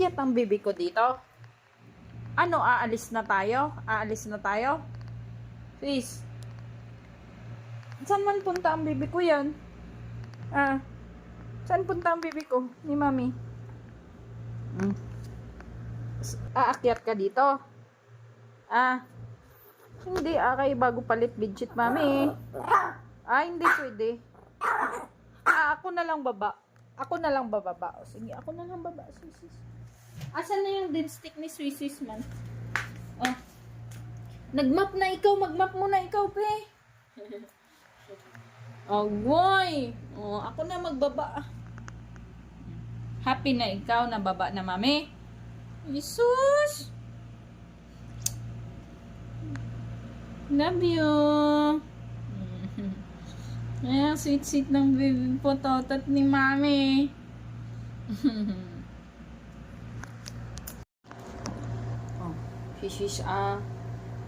Aakyat ang bibi ko dito. Ano, aalis na tayo? Aalis na tayo? Please. Saan man punta ang bibi ko yan? Ah, saan punta ang bibi ko ni mami? S- Aakyat ka dito? Ah, hindi, ah, kay bago palit bidget mami. Ah, hindi pwede. Ah, ako na lang baba. Ako na lang bababa. O, sige, ako na lang baba. Sis. Asan na yung dipstick ni Swissis man? Oh. Nagmap na ikaw. Magmap mo na ikaw, pe. oh, boy. Oh, ako na magbaba. Happy na ikaw na baba na, mami. Jesus! Love you. Ayan, sweet-sweet ng baby po totot ni mami. oh, shish ah.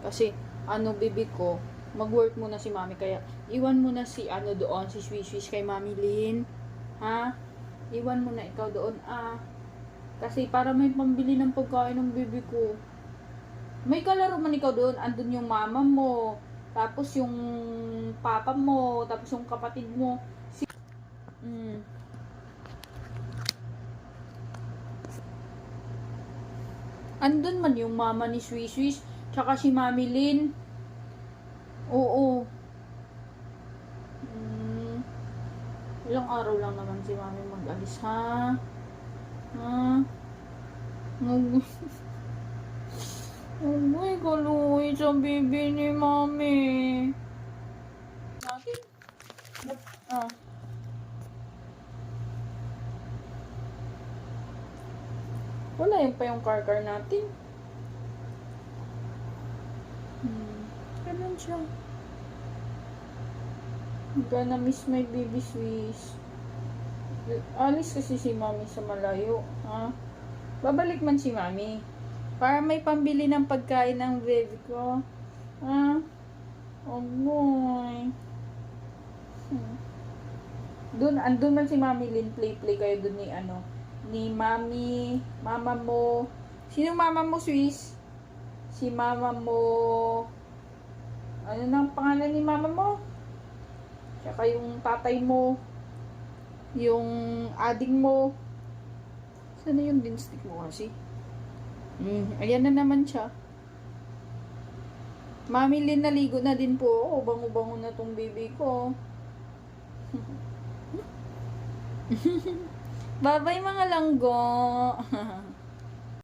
Kasi, ano, baby ko, mag-work muna si mami. Kaya, iwan mo na si, ano, doon, si swish-swish kay mami Lynn. Ha? Iwan mo na ikaw doon, ah. Kasi, para may pambili ng pagkain ng baby ko. May kalaro man ikaw doon. Andun yung mama mo. Tapos yung papa mo. Tapos yung kapatid mo. Si... Mm. Andun man yung mama ni Swiss. Tsaka si Mami Lynn. Oo. Mm. Ilang araw lang naman si Mami mag-alis, ha? Ha? Mag... Oh my kaluwi sa bibi ni mami. Natin? Ah. Wala yun pa yung car-car natin. Hmm. Ganun siya. Gonna miss my baby Swiss. Alis kasi si mami sa malayo. Ha? Babalik man si mami. Para may pambili ng pagkain ng baby ko. Ah. Oh boy. Hmm. Doon, andun man si Mami Lynn, play-play kayo doon ni ano, ni Mami, mama mo. Sino mama mo, Swiss? Si mama mo. Ano nang pangalan ni mama mo? Tsaka yung tatay mo. Yung ading mo. Sana yung dinstick mo kasi? Mm, ayan na naman siya. Mami Lynn, naligo na din po ako. Bango-bango na tong baby ko. Bye-bye mga langgo.